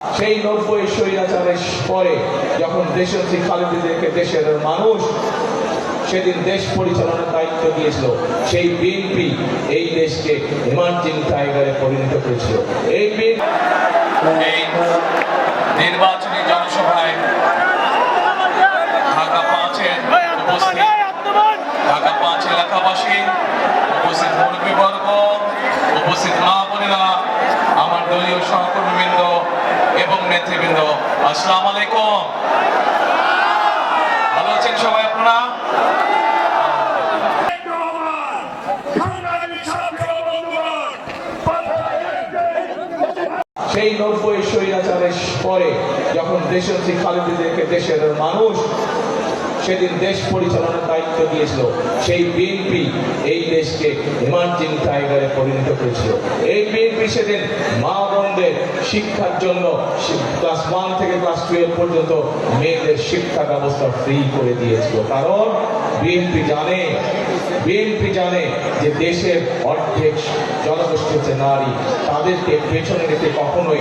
সেই নব্বই স্বৈরাচারের পরে যখন দেশত্রী খালেদিদেরকে দেশের মানুষ সেদিন দেশ পরিচালনার দায়িত্ব দিয়েছিল, সেই বিএনপি এই দেশকে ইমার্জিং টাইগারে পরিণত করেছিল। এই নির্বাচনী জনসভায় ঢাকা উপস্থিত। ঢাকা পাঁচ এলাকাবাসী উপস্থিত মুরব্বীবর্গ উপস্থিত মা বোনেরা এবং নেতৃবৃন্দ, আসসালাম আলাইকুম। ভালো আছেন সবাই আপনারা? সেই নব্বই স্বৈরাচারের পরে যখন দেশত্রী খালেদিদেরকে দেশের মানুষ সেদিন দেশ পরিচালনার দায়িত্ব দিয়েছিল। সেই বিএনপি এই দেশকে ইমার্জিং টাইগারে পরিণত করেছিল। এই বিএনপি সেদিন মা বোনদের শিক্ষার জন্য ক্লাস ওয়ান থেকে ক্লাস টুয়েলভ পর্যন্ত মেয়েদের শিক্ষা ব্যবস্থা ফ্রি করে দিয়েছিল। কারণ বিএনপি জানে বিএনপি জানে যে দেশের অর্ধেক জনগোষ্ঠী হচ্ছে নারী। তাদেরকে পেছনে রেখে কখনোই